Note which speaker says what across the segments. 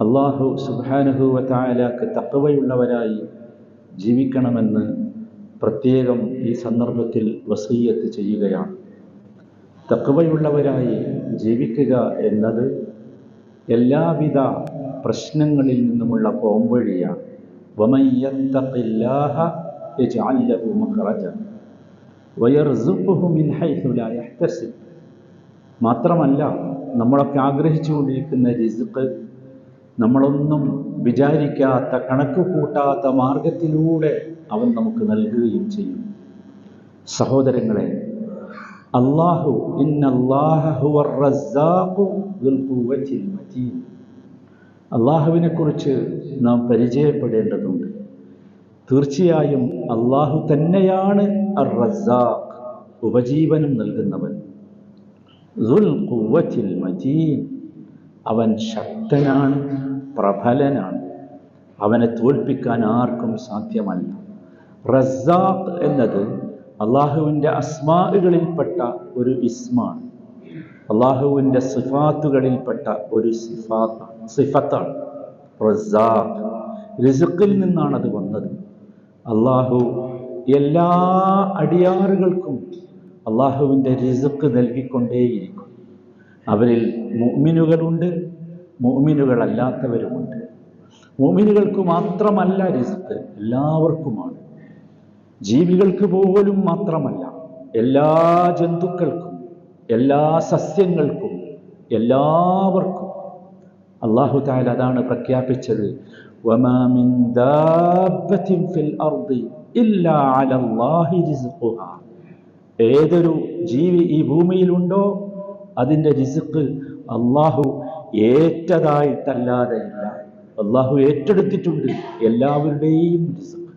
Speaker 1: അള്ളാഹു സുബാനുഹുവ തക്കവയുള്ളവരായി ജീവിക്കണമെന്ന് പ്രത്യേകം ഈ സന്ദർഭത്തിൽ വസീയത്ത് ചെയ്യുകയാണ്. തക്കവയുള്ളവരായി ജീവിക്കുക എന്നത് എല്ലാവിധ പ്രശ്നങ്ങളിൽ നിന്നുമുള്ള പോംവഴിയാണ് മാത്രമല്ല നമ്മളൊക്കെ ആഗ്രഹിച്ചുകൊണ്ടിരിക്കുന്ന രിസുക്ക് നമ്മളൊന്നും വിചാരിക്കാത്ത കണക്ക് കൂട്ടാത്ത മാർഗത്തിലൂടെ അവൻ നമുക്ക് നൽകുകയും ചെയ്യും. സഹോദരങ്ങളെ അള്ളാഹു അള്ളാഹുവിനെ കുറിച്ച് നാം പരിചയപ്പെടേണ്ടതുണ്ട്. തീർച്ചയായും അള്ളാഹു തന്നെയാണ് അർ റസാഖ് ഉപജീവനം നൽകുന്നവൻ. മജീൻ അവൻ ശക്തനാണ് പ്രബലനാണ്. അവനെ തോൽപ്പിക്കാൻ ആർക്കും സാധ്യമല്ല. റസാഖ് എന്നത് അള്ളാഹുവിന്റെ അസ്മാകളിൽപ്പെട്ട ഒരു ഇസ്മാണ്. അള്ളാഹുവിന്റെ സിഫാത്തുകളിൽപ്പെട്ട ഒരു സിഫാത്ത് സിഫത്താണ് റസാഖ്. റിസുക്കിൽ നിന്നാണത് വന്നത്. അള്ളാഹു എല്ലാ അടിയാറുകൾക്കും അള്ളാഹുവിന്റെ റിസുക്ക് നൽകിക്കൊണ്ടേയിരിക്കും അവരിൽ മോമിനുകളുണ്ട് മോമിനുകളല്ലാത്തവരുമുണ്ട് മോമിനുകൾക്ക് മാത്രമല്ല റിസ്ക് എല്ലാവർക്കുമാണ്. ജീവികൾക്ക് പോലും മാത്രമല്ല എല്ലാ ജന്തുക്കൾക്കും എല്ലാ സസ്യങ്ങൾക്കും എല്ലാവർക്കും. അള്ളാഹു താല അതാണ് പ്രഖ്യാപിച്ചത് ഏതൊരു ജീവി ഈ ഭൂമിയിലുണ്ടോ അതിന്റെ റിസ്ക് അള്ളാഹു ഏറ്റതായിട്ടല്ലാതെ ഇല്ല. അള്ളാഹു ഏറ്റെടുത്തിട്ടുണ്ട് എല്ലാവരുടെയും റിസ്ക്.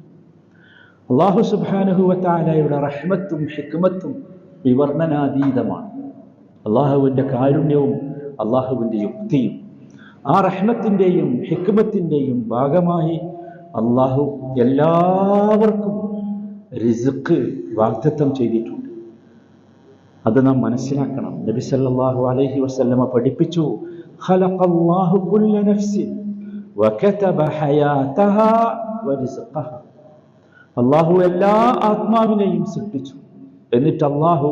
Speaker 1: അള്ളാഹു സുബാനുഹുവത്താലയുടെ റഹ്മത്തും ഹിക്മത്തും വിവർണനാതീതമാണ് അള്ളാഹുവിന്റെ കാരുണ്യവും അള്ളാഹുവിന്റെ യുക്തിയും ആ റഹ്മത്തിന്റെയും ഹിക്മത്തിന്റെയും ഭാഗമായി അള്ളാഹു എല്ലാവർക്കും റിസുക്ക് വാഗ്ദത്തം ചെയ്തിട്ടുണ്ട്. അത് നാം മനസ്സിലാക്കണം. നബി സല്ലല്ലാഹു അലൈഹി വസല്ലമ പഠിപ്പിച്ചു അല്ലാഹു എല്ലാ ആത്മാവിനെയും സൃഷ്ടിച്ചു. എന്നിട്ട് അല്ലാഹു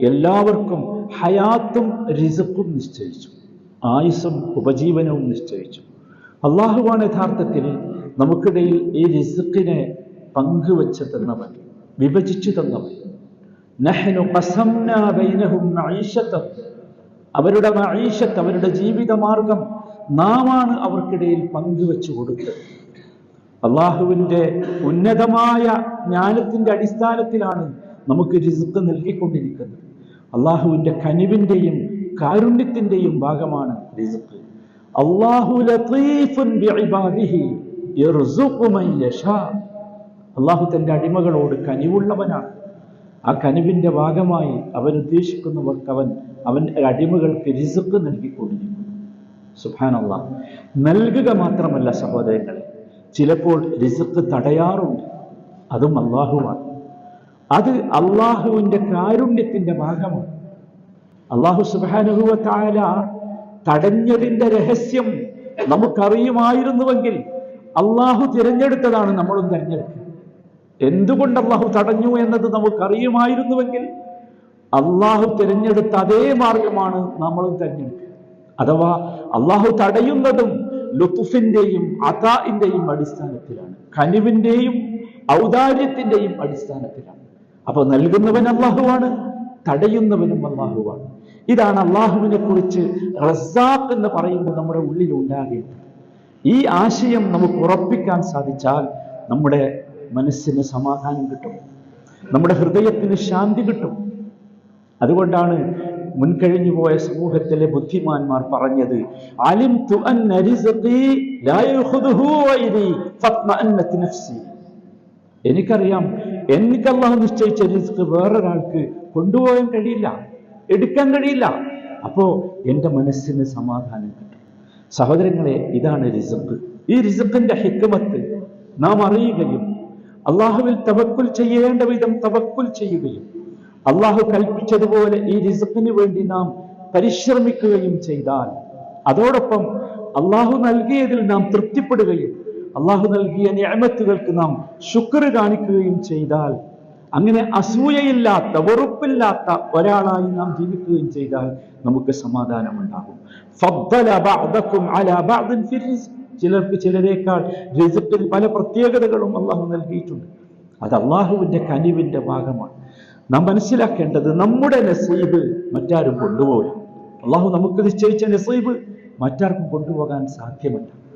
Speaker 1: എല്ലാവർക്കും ഹയാത്തും റിസക്കും നിശ്ചയിച്ചു. ആയുസ്സും ഉപജീവനവും നിശ്ചയിച്ചു. അള്ളാഹുവാണ് യഥാർത്ഥത്തിൽ നമുക്കിടയിൽ ഈ റിസ്ഖിനെ പങ്കുവച്ച് തന്നവൻ വിഭജിച്ചു തന്നവൻ. നഹ്നു ഖസംനാ ബൈനഹും മഈശത്തഹും അവരുടെ മഈശത്ത് അവരുടെ ജീവിതമാർഗം നാമാണ് അവർക്കിടയിൽ പങ്കുവെച്ചു കൊടുത്തത്. അള്ളാഹുവിന്റെ ഉന്നതമായ ജ്ഞാനത്തിന്റെ അടിസ്ഥാനത്തിലാണ് നമുക്ക് റിസ്ക് നൽകിക്കൊണ്ടിരിക്കുന്നത്. അള്ളാഹുവിന്റെ കനിവിന്റെയും കാരുണ്യത്തിന്റെയും ഭാഗമാണ് റിസ്ക്. അള്ളാഹു അള്ളാഹു തന്റെ അടിമകളോട് കനിവുള്ളവനാണ്. ആ കനിവിന്റെ ഭാഗമായി അവൻ ഉദ്ദേശിക്കുന്നവർക്ക് അവൻ അവൻ അടിമകൾക്ക് റിസുക്ക് നൽകിക്കൊണ്ടിരിക്കുന്നു സുഹാനല്ല നൽകുക മാത്രമല്ല സഹോദരങ്ങളെ ചിലപ്പോൾ റിസുക്ക് തടയാറുണ്ട്. അതും അള്ളാഹുവാണ് അത് അള്ളാഹുവിന്റെ കാരുണ്യത്തിന്റെ ഭാഗമാണ്. അള്ളാഹു സുബാനുഹുവ താല തടഞ്ഞതിന്റെ രഹസ്യം നമുക്കറിയുമായിരുന്നുവെങ്കിൽ അള്ളാഹു തിരഞ്ഞെടുത്തതാണ് നമ്മളും തിരഞ്ഞെടുക്കുക. എന്തുകൊണ്ട് അള്ളാഹു തടഞ്ഞു എന്നത് നമുക്കറിയുമായിരുന്നുവെങ്കിൽ അള്ളാഹു തിരഞ്ഞെടുത്ത അതേ മാർഗമാണ് നമ്മളും തിരഞ്ഞെടുക്കുക. അഥവാ അള്ളാഹു തടയുന്നതും ലുത്തുഫിന്റെയും അതാഇന്റെയും അടിസ്ഥാനത്തിലാണ്. കനിവിന്റെയും ഔദാര്യത്തിന്റെയും അടിസ്ഥാനത്തിലാണ്. അപ്പോൾ നൽകുന്നവൻ അള്ളാഹുവാണ് തടയുന്നവനും അള്ളാഹുവാണ് ഇതാണ് അള്ളാഹുവിനെ കുറിച്ച് റസാഖ് എന്ന് പറയുമ്പോൾ നമ്മുടെ ഉള്ളിൽ ഉണ്ടാകേണ്ടത്. ഈ ആശയം നമുക്ക് ഉറപ്പിക്കാൻ സാധിച്ചാൽ നമ്മുടെ മനസ്സിന് സമാധാനം കിട്ടും. നമ്മുടെ ഹൃദയത്തിന് ശാന്തി കിട്ടും. അതുകൊണ്ടാണ് മുൻകഴിഞ്ഞു പോയ സമൂഹത്തിലെ ബുദ്ധിമാന്മാർ പറഞ്ഞത് എനിക്കറിയാം എനിക്ക് നിശ്ചയിച്ച റിസ്ക് വേറൊരാൾക്ക് കൊണ്ടുപോകാൻ കഴിയില്ല എടുക്കാൻ കഴിയില്ല. അപ്പോ എന്റെ മനസ്സിന് സമാധാനം കിട്ടും. സഹോദരങ്ങളെ ഇതാണ് റിസക്ക് ഈ റിസക്കിന്റെ ഹിക്മത്ത് നാം അറിയുകയും അള്ളാഹുവിൽ തവക്കുൽ ചെയ്യേണ്ട വിധം തവക്കുൽ ചെയ്യുകയും അള്ളാഹു കൽപ്പിച്ചതുപോലെ ഈ റിസക്കിന് വേണ്ടി നാം പരിശ്രമിക്കുകയും ചെയ്താൽ അതോടൊപ്പം അള്ളാഹു നൽകിയതിൽ നാം തൃപ്തിപ്പെടുകയും അള്ളാഹു നൽകിയ ഞാമത്തുകൾക്ക് നാം ശുക്ർ കാണിക്കുകയും ചെയ്താൽ അങ്ങനെ അസൂയയില്ലാത്ത വെറുപ്പില്ലാത്ത ഒരാളായി നാം ജീവിക്കുകയും ചെയ്താൽ നമുക്ക് സമാധാനമുണ്ടാകും. ചിലർക്ക് ചിലരേക്കാൾ റിസിക്കിൽ പല പ്രത്യേകതകളും അള്ളാഹു നൽകിയിട്ടുണ്ട്. അത് അള്ളാഹുവിന്റെ കനിവിന്റെ ഭാഗമാണ്. നാം മനസ്സിലാക്കേണ്ടത് നമ്മുടെ നസീബ് മറ്റാരും കൊണ്ടുപോകില്ല. അള്ളാഹു നമുക്ക് നിശ്ചയിച്ച നസീബ് മറ്റാർക്കും കൊണ്ടുപോകാൻ സാധ്യമല്ല.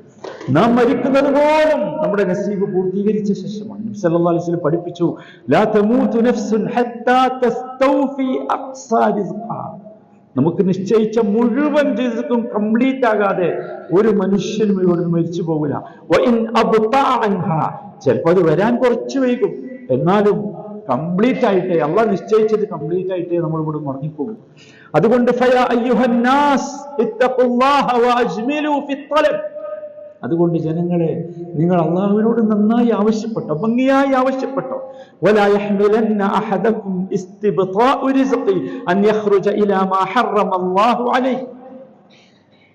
Speaker 1: നാം മരിക്കുന്നത് പോലും നമ്മുടെ നസീബ് പൂർത്തീകരിച്ച ശേഷമാണ്. നബി അലൈഹി പഠിപ്പിച്ചു ലാ തമൂതു നഫ്സുൻ ഹത്താ തസ്തൗഫി അഖ്സാ റിസ്ഖാ. നമുക്ക് നിശ്ചയിച്ച മുഴുവൻ ജീവിതത്തും കംപ്ലീറ്റ് ആകാതെ ഒരു മനുഷ്യനും ഇവിടെ മരിച്ചു പോകില്ല. ചിലപ്പോൾ അത് വരാൻ കുറച്ച് വൈകും. എന്നാലും കംപ്ലീറ്റ് ആയിട്ടേ അല്ല നിശ്ചയിച്ചത് കംപ്ലീറ്റ് ആയിട്ടേ നമ്മൾ ഇവിടെ മടങ്ങിപ്പോകും അതുകൊണ്ട് അതുകൊണ്ട് ജനങ്ങളെ നിങ്ങൾ അള്ളാഹുവിനോട് നന്നായി ആവശ്യപ്പെട്ടോ ഭംഗിയായി ആവശ്യപ്പെട്ടോ.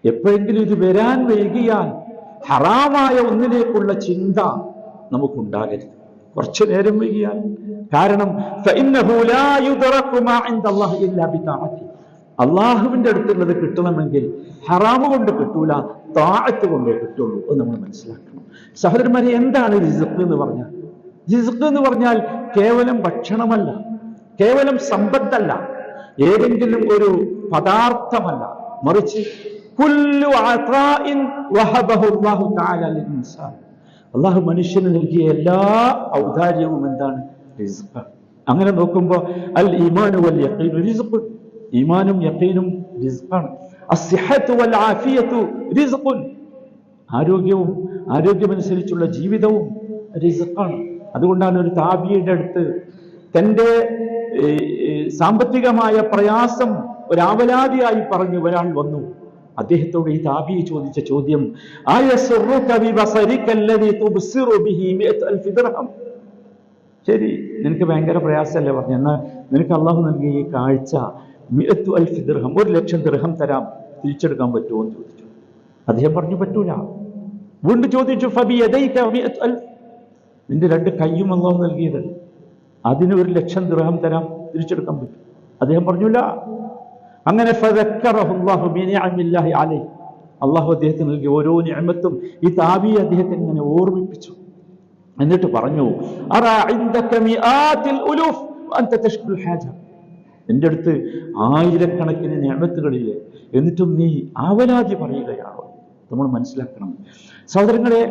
Speaker 1: എപ്പോഴെങ്കിലും ഇത് വരാൻ വൈകിയാൽ ഹറാമായ ഒന്നിലേക്കുള്ള ചിന്ത നമുക്കുണ്ടാകരുത്. കുറച്ചു നേരം വൈകിയാൽ. കാരണം അള്ളാഹുവിന്റെ അടുത്തുള്ളത് കിട്ടണമെങ്കിൽ ഹറാമ് കൊണ്ട് കിട്ടൂല താഴത്ത് കൊണ്ടേ കിട്ടുള്ളൂ എന്ന് നമ്മൾ മനസ്സിലാക്കണം. സഹോദരന്മാരെ എന്താണ് റിസുക്ക് എന്ന് പറഞ്ഞാൽ? റിസുക്ക് എന്ന് പറഞ്ഞാൽ കേവലം ഭക്ഷണമല്ല കേവലം സമ്പത്തല്ല ഏതെങ്കിലും ഒരു പദാർത്ഥമല്ല. മറിച്ച് അള്ളാഹു മനുഷ്യന് നൽകിയ എല്ലാ ഔദാര്യവും എന്താണ്? അങ്ങനെ നോക്കുമ്പോൾ അൽ ഇമാനും യക്കീനും റിസ്ഖ് ഈമാനും യഖീനും റിസ്ഖാണ് ആരോഗ്യവും ആരോഗ്യമനുസരിച്ചുള്ള ജീവിതവും റിസക്കാണ് അതുകൊണ്ടാണ് ഒരു താബിയുടെ അടുത്ത് തന്റെ സാമ്പത്തികമായ പ്രയാസം ഒരാവലാതിയായി പറഞ്ഞു ഒരാൾ വന്നു. അദ്ദേഹത്തോട് ഈ താബി ചോദിച്ച ചോദ്യം? ശരി നിനക്ക് ഭയങ്കര പ്രയാസമല്ലേ? പറഞ്ഞു എന്നാൽ നിനക്ക് അള്ളാഹു നൽകിയ ഈ കാഴ്ച മിഅത്തു അൽഫി ദിർഹം ഒരു ലക്ഷം ദിർഹം തരാം തിരിച്ചെടുക്കാൻ പറ്റുമോ എന്ന് ചോദിച്ചു. അദ്ദേഹം പറഞ്ഞു പറ്റൂല. വീണ്ടും ചോദിച്ചു ഫബി നിന്റെ രണ്ട് കയ്യും അള്ളാഹു നൽകിയത്. അതിന് ഒരു ലക്ഷം ദിർഹം തരാം തിരിച്ചെടുക്കാൻ പറ്റും. അദ്ദേഹം പറഞ്ഞില്ല അങ്ങനെ അള്ളാഹു അദ്ദേഹത്തിന് നൽകിയ ഓരോ നിഅമത്തും ഈ താബി അദ്ദേഹത്തെ ഇങ്ങനെ ഓർമ്മിപ്പിച്ചു. എന്നിട്ട് പറഞ്ഞു എന്റെ അടുത്ത് ആയിരക്കണക്കിന് ഞാമത്തുകളില്ലേ? എന്നിട്ടും നീ ആവലാതി പറയുകയാണോ? നമ്മൾ മനസ്സിലാക്കണം. സഹോദരങ്ങളെ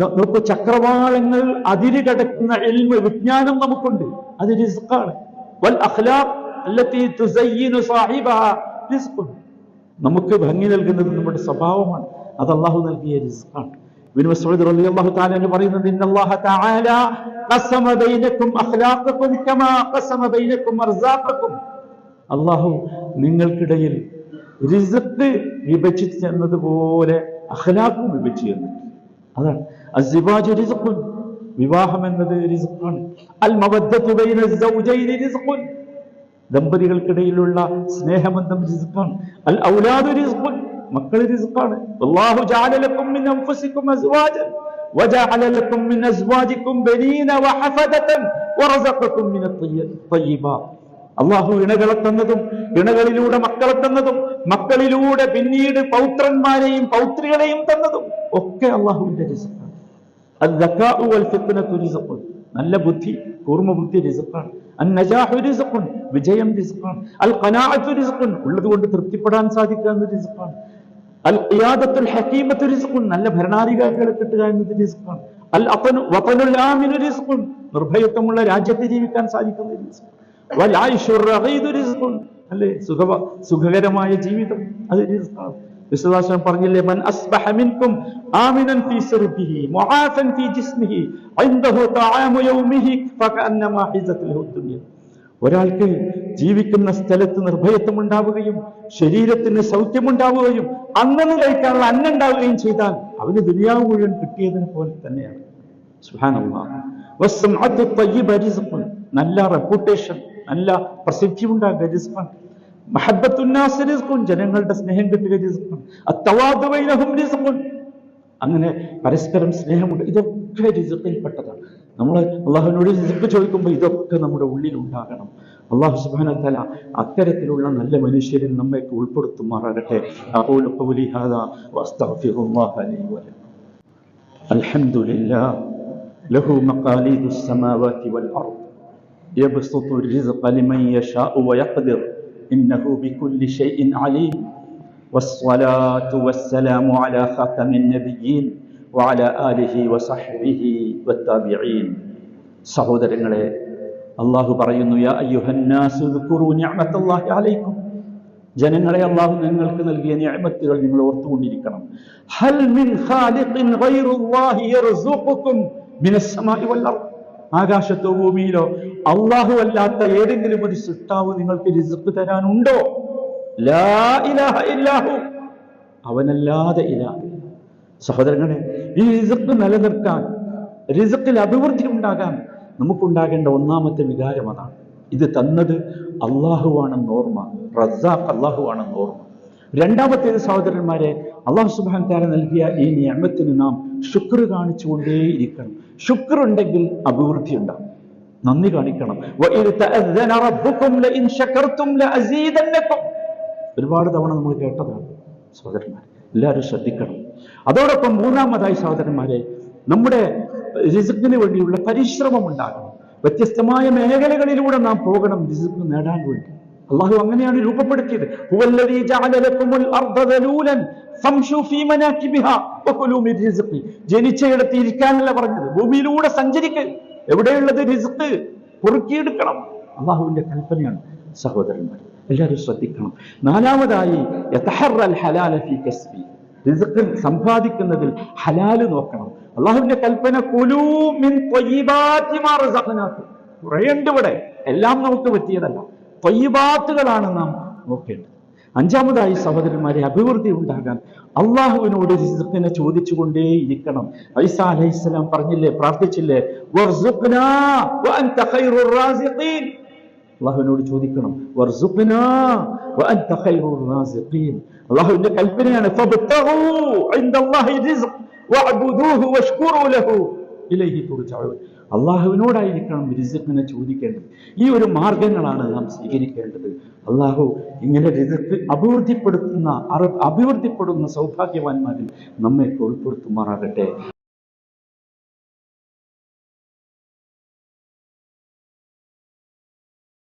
Speaker 1: നമുക്ക് ചക്രവാളങ്ങൾ അതിര് കടക്കുന്ന എൽമ വിജ്ഞാനം നമുക്കുണ്ട്. അത് റിസ്ക്കാണ്. വൽ നമുക്ക് ഭംഗി നൽകുന്നത് നമ്മുടെ സ്വഭാവമാണ്. അത് അള്ളാഹു നൽകിയ റിസ്ക്കാണ്. ഇബ്നു തആല പറയുന്നത് തആല കമാ അള്ളാഹു നിങ്ങൾക്കിടയിൽ റിസ്ക് വിഭജിച്ച് തന്നതുപോലെ അഖ്ലാഖും വിഭജിച്ചു തന്നിട്ടുണ്ട് അതാണ് അസിബാജ് റിസ്ഖുൻ വിവാഹം എന്നത് റിസ്ഖാണ് അൽ മവദ്ദത്തു ബൈന സൗജൈനി റിസ്ഖുൻ ദമ്പതികൾക്കിടയിലുള്ള സ്നേഹബന്ധം റിസ്ഖാണ് അൽ ഔലാദു റിസ്ഖുൻ മക്കൾ റിസ്ഖാണ് അല്ലാഹു ജഅല ലക്കും മിൻ അൻഫുസിക്കും അസ്വാജൻ وجعل لكم من أزواجكم بنين وحفدة ورزقكم من الطيبات അള്ളാഹു ഇണകളെ തന്നതും ഇണകളിലൂടെ മക്കളെ തന്നതും മക്കളിലൂടെ പിന്നീട് പൗത്രന്മാരെയും പൗത്രികളെയും തന്നതും ഒക്കെ അള്ളാഹുവിന്റെ രസമാണ് അത് ദക്കാവു വൽഫത്തിനത്തു രസപ്പുണ്ട് നല്ല ബുദ്ധി കൂർമ്മബുദ്ധി രസപ്പാണ് അന്നജാഹു രസപ്പുണ്ട് വിജയം രസപ്പാണ് അൽ കനാഅത്തു രസപ്പുണ്ട് ഉള്ളത് കൊണ്ട് തൃപ്തിപ്പെടാൻ സാധിക്കാവുന്ന രസപ്പാണ് അൽ ഇയാദത്തുൽ ഹക്കീമത്തു രസപ്പുണ്ട് നല്ല ഭരണാധികാരികളെ കിട്ടുക എന്നത് രസപ്പാണ് അൽ അപ്പനു വപ്പനുൽ ആമിനു രസപ്പുണ്ട് നിർഭയത്വമുള്ള രാജ്യത്തെ ജീവിക്കാൻ സാധിക്കുന്ന രസപ്പാണ് അല്ലേ? സുഖ സുഖകരമായ ജീവിതം. അത് റിസ്ക്കാണ് വിശ്വാസം പറഞ്ഞില്ലേ മൻ അസ്ബഹ മിൻകും ആമിനൻ ഫീ സർബിഹി മുആഫൻ ഫീ ജിസ്മിഹി ഇൻദഹു തആമു യൗമിഹി ഫകഅന്നമാ ഹിസത് ലഹു ദുനിയ. ഒരാൾക്ക് ജീവിക്കുന്ന സ്ഥലത്ത് നിർഭയത്വം ഉണ്ടാവുകയും ശരീരത്തിന് സൗഖ്യമുണ്ടാവുകയും അന്നന്ന് കഴിക്കാനുള്ള അന്നം ഉണ്ടാവുകയും ചെയ്താൽ അവന് ദുനിയാവ് മുഴുവൻ കിട്ടിയതിനെ പോലെ തന്നെയാണ്. റിസ്ഖുൻ. നല്ല റെപ്യൂട്ടേഷൻ. നല്ല പ്രസിദ്ധി ഉണ്ടാകുക റിസ്ഖാണ് മഹബത്തുന്നാസ് ജനങ്ങളുടെ സ്നേഹം കിട്ടുക റിസ്ഖുൻ അത്തവാദവൈനഹും റിസ്ഖുൻ അങ്ങനെ പരസ്പരം സ്നേഹമുണ്ട്. ഇതൊക്കെ റിസുക്കിൽപ്പെട്ടതാണ് നമ്മൾ അള്ളാഹുവിനോട് റിസുക്ക് ചോദിക്കുമ്പോൾ ഇതൊക്കെ നമ്മുടെ ഉള്ളിൽ ഉണ്ടാകണം അള്ളാഹു സുബാന തല അത്തരത്തിലുള്ള നല്ല മനുഷ്യരിൽ നമ്മയൊക്കെ ഉൾപ്പെടുത്തുമാറാകട്ടെ. അഖൂലു ഖൗലി ഹാദാ വൽ ലി يبسط الرزق لمن يشاء ويقدر إنه بكل شيء عليم والصلاة والسلام على خاتم النبيين وعلى آله وصحبه والتابعين സഹോദരങ്ങളെ അള്ളാഹു പറയുന്നു യാ അയ്യുഹന്നാസ് ദുക്കുറു നിഅമത്തല്ലാഹി അലൈക്കും ജനങ്ങളെ അള്ളാഹു നിങ്ങൾക്ക് നൽകിയ നിഅമത്തുകൾ നിങ്ങൾ ഓർത്തുകൊണ്ടിരിക്കണം ഹൽ മിൻ ഖാലിഖിൻ ഗൈറുല്ലാഹി യർസുഖുക്കും മിനസ് സമാഇ വൽ അർദ് ആകാശത്തോ ഭൂമിയിലോ അള്ളാഹു അല്ലാത്ത ഏതെങ്കിലും ഒരു സൃഷ്ടാവ് നിങ്ങൾക്ക് റിസ്ക് തരാനുണ്ടോ? അവനല്ലാതെ ഇലാ. സഹോദരങ്ങളെ ഈ റിസക്ക് നിലനിർത്താൻ റിസക്കിൽ അഭിവൃദ്ധി ഉണ്ടാകാൻ നമുക്കുണ്ടാകേണ്ട ഒന്നാമത്തെ വികാരം അതാണ്. ഇത് തന്നത് അള്ളാഹുവാണെന്ന് ഓർമ്മ റസാഖ് അള്ളാഹുവാണെന്ന് ഓർമ്മ. രണ്ടാമത്തേത് സഹോദരന്മാരെ അള്ളാഹു സുബാൻ താര നൽകിയ ഈ നിയമത്തിന് നാം ശുക്ർ കാണിച്ചുകൊണ്ടേയിരിക്കണം. ശുക്ർ ഉണ്ടെങ്കിൽ അഭിവൃദ്ധി ഉണ്ടാകും. നന്ദി കാണിക്കണം. ഒരുപാട് തവണ നമ്മൾ കേട്ടതാണ് സഹോദരന്മാർ എല്ലാവരും ശ്രദ്ധിക്കണം. അതോടൊപ്പം മൂന്നാമതായി സഹോദരന്മാരെ നമ്മുടെ റിസിക്കിന് വേണ്ടിയുള്ള പരിശ്രമം ഉണ്ടാകണം. വ്യത്യസ്തമായ മേഖലകളിലൂടെ നാം പോകണം റിസിക്ക് നേടാൻ വേണ്ടി. അള്ളാഹു അങ്ങനെയാണ് രൂപപ്പെടുത്തിയത്. ജനിച്ചയിടത്ത് ഇരിക്കാനല്ല പറഞ്ഞത്. ഭൂമിയിലൂടെ സഞ്ചരിക്ക്. എവിടെയുള്ളത് റിസ്ക് പൊറുക്കിയെടുക്കണം അള്ളാഹുവിന്റെ കൽപ്പനയാണ് സഹോദരന്മാർ എല്ലാവരും ശ്രദ്ധിക്കണം. നാലാമതായി റിസ്ക് സമ്പാദിക്കുന്നതിൽ ഹലാൽ നോക്കണം. അള്ളാഹുവിന്റെ കൽപ്പന കുലൂമിൻ കുറേയുണ്ട് ഇവിടെ. എല്ലാം നമുക്ക് പറ്റിയതല്ല. ത്വയ്യിബാത്തുകളാണ് നാം നോക്കേണ്ടത് അഞ്ചാമതായി സഹോദരന്മാരെ അഭിവൃദ്ധി ഉണ്ടാകാൻ അള്ളാഹുവിനോട് റിസുഖിനെ ചോദിച്ചുകൊണ്ടേ ഇരിക്കണം ഐസ അലൈഹിസ്സലാം പറഞ്ഞില്ലേ പ്രാർത്ഥിച്ചില്ലേ. അള്ളാഹുവിനോട് ചോദിക്കണം. അള്ളാഹുവിന്റെ കൽപ്പനയാണ് "ഫബ്തഗൂ കുറിച്ച് റിസ്ഖ് വഅബ്ദൂഹു വഷ്കുറൂ ലഹു ഇലൈഹി തുർജഊൻ." അള്ളാഹുവിനോടായിരിക്കണം റിസിഖിനെ ചോദിക്കേണ്ടത്. ഈ ഒരു മാർഗങ്ങളാണ് നാം സ്വീകരിക്കേണ്ടത്. അള്ളാഹു ഇങ്ങനെ റിസിഖ് അഭിവൃദ്ധിപ്പെടുത്തുന്ന അഭിവൃദ്ധിപ്പെടുന്ന സൗഭാഗ്യവാന്മാരിൽ നമ്മെ ഉൾപ്പെടുത്തുമാറാകട്ടെ.